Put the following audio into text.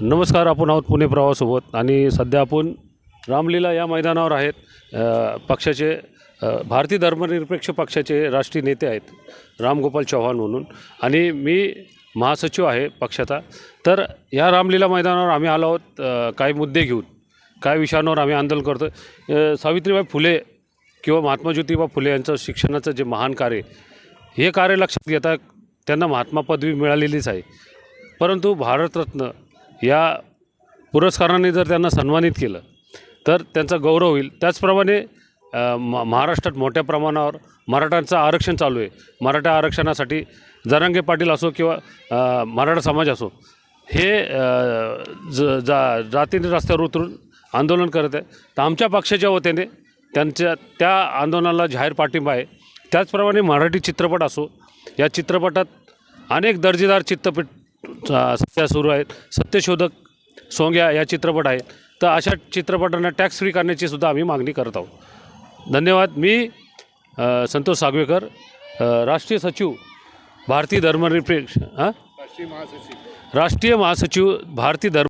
नमस्कार आपण आहोत पुणे प्रवासोबत. आणि सध्या आपण रामलीला या मैदानावर आहेत. पक्षाचे भारतीय धर्मनिरपेक्ष पक्षाचे राष्ट्रीय नेते आहेत रामगोपाल चव्हाण म्हणून. आणि मी महासचिव आहे पक्षाचा. तर या रामलीला मैदानावर आम्ही आलो आहोत. काय काही मुद्दे घेऊन काही विषयांवर आम्ही आंदोलन करतो सावित्रीबाई फुले किंवा महात्मा ज्योतिबा फुले यांचं शिक्षणाचं जे महान कार्य हे कार्य लक्षात घेता त्यांना महात्मा पदवी मिळालेलीच आहे. परंतु भारतरत्न या पुरस्काराने जर त्यांना सन्मानित केलं तर त्यांचा गौरव होईल. त्याचप्रमाणे म महाराष्ट्रात मोठ्या प्रमाणावर मराठ्यांचं आरक्षण चालू आहे. मराठा आरक्षणासाठी जरांगे पाटील असो किंवा मराठा समाज असो हे ज जा जातीने रस्त्यावर उतरून आंदोलन करत आहे. तर आमच्या पक्षाच्या वतीने त्यांच्या त्या आंदोलनाला जाहीर पाठिंबा आहे. त्याचप्रमाणे मराठी चित्रपट असो या चित्रपटात अनेक दर्जेदार चित्रपट सध्या सुरू आहेत. सत्यशोधक सोंग्या या चित्रपट आहेत. तर अशा चित्रपटांना टॅक्स फ्री करण्याची सुद्धा आम्ही मागणी करत आहोत. धन्यवाद. मी संतोष सागवेकर राष्ट्रीय सचिव भारतीय धर्मनिरपेक्ष हां? राष्ट्रीय महासचिव. भारतीय धर्म